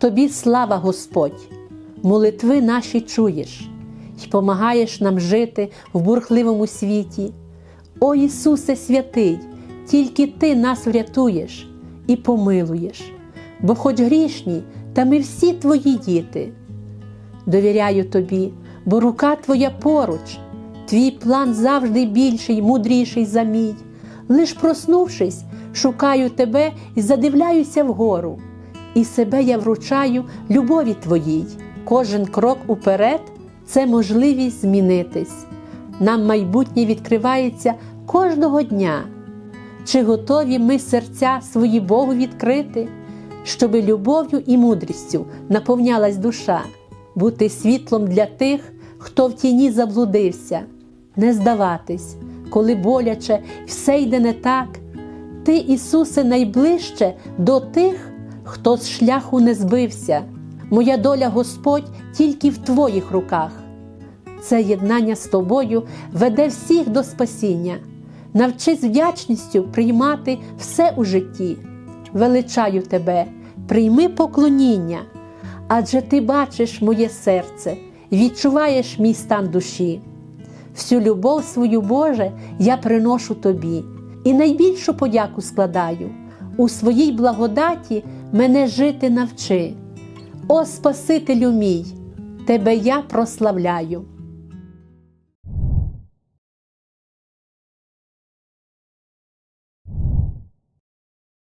Тобі слава Господь, молитви наші чуєш й помагаєш нам жити в бурхливому світі. О Ісусе святий, тільки Ти нас врятуєш і помилуєш, бо хоч грішні, та ми всі Твої діти. Довіряю Тобі, бо рука Твоя поруч, твій план завжди більший, мудріший за мій. Лиш проснувшись, шукаю тебе і задивляюся вгору, і себе я вручаю любові Твоїй. Кожен крок уперед це можливість змінитись. Нам майбутнє відкривається кожного дня. Чи готові ми серця свої Богу відкрити, щоби любов'ю і мудрістю наповнялась душа, бути світлом для тих, хто в тіні заблудився, не здаватись, коли боляче все йде не так. Ти, Ісусе, найближче до тих, хто з шляху не збився. Моя доля Господь тільки в Твоїх руках. Це єднання з тобою веде всіх до спасіння. Навчись вдячністю приймати все у житті. Величаю тебе, прийми поклоніння, адже ти бачиш моє серце, відчуваєш мій стан душі. Всю любов свою Боже я приношу тобі і найбільшу подяку складаю. У своїй благодаті мене жити навчи. О Спасителю мій, тебе я прославляю.